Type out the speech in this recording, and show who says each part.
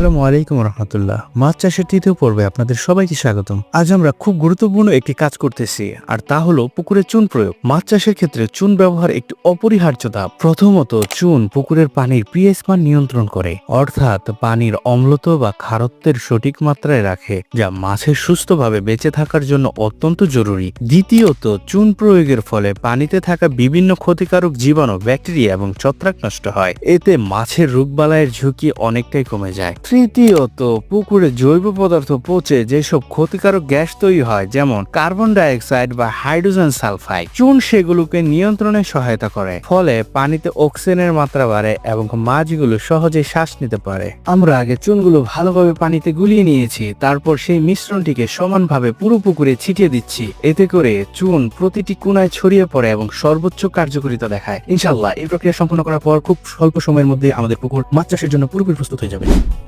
Speaker 1: আসসালামু আলাইকুম রহমতুল্লাহ। মাছ চাষের তৃতীয় পর্বে আপনাদের সবাইকে স্বাগতম। আজ আমরা খুব গুরুত্বপূর্ণ একটি কাজ করতেছি, আর তা হলো পুকুরে চুন প্রয়োগ। মাছ চাষের ক্ষেত্রে চুন ব্যবহার একটি অপরিহার্য ধাপ প্রথমত, চুন পুকুরের পানির পিএইচ মান নিয়ন্ত্রণ করে, অর্থাৎ পানির অম্লত্ব বা খারত্বের সঠিক মাত্রায় রাখে, যা মাছের সুস্থভাবে বেঁচে থাকার জন্য অত্যন্ত জরুরি। দ্বিতীয়ত, চুন প্রয়োগের ফলে পানিতে থাকা বিভিন্ন ক্ষতিকারক জীবাণু, ব্যাকটেরিয়া এবং ছত্রাক নষ্ট হয়। এতে মাছের রোগবালাইয়ের ঝুঁকি অনেকটাই কমে যায়। তৃতীয়ত, পুকুরে জৈব পদার্থ পচে যেসব ক্ষতিকারক গ্যাস তৈরি হয়, যেমন কার্বন ডাইঅক্সাইড বা হাইড্রোজেন সালফাইড, চুন সেগুলোকে নিয়ন্ত্রণে সহায়তা করে, ফলে পানিতে অক্সিজেনের মাত্রা বাড়ে এবং মাছগুলো সহজে শ্বাস নিতে পারে। আমরা আগে চুনগুলো ভালোভাবে পানিতে গুলিয়ে নিয়েছি, তারপর সেই মিশ্রণটিকে সমানভাবে পুরো পুকুরে ছিটিয়ে দিচ্ছি। এতে করে চুন প্রতিটি কোনায় ছড়িয়ে পড়ে এবং সর্বোচ্চ কার্যকারিতা দেখায়। ইনশাল্লাহ এই প্রক্রিয়া সম্পন্ন করার পর খুব স্বল্প সময়ের মধ্যে আমাদের পুকুর মাছ চাষের জন্য পুরোপুরি প্রস্তুত হয়ে যাবে।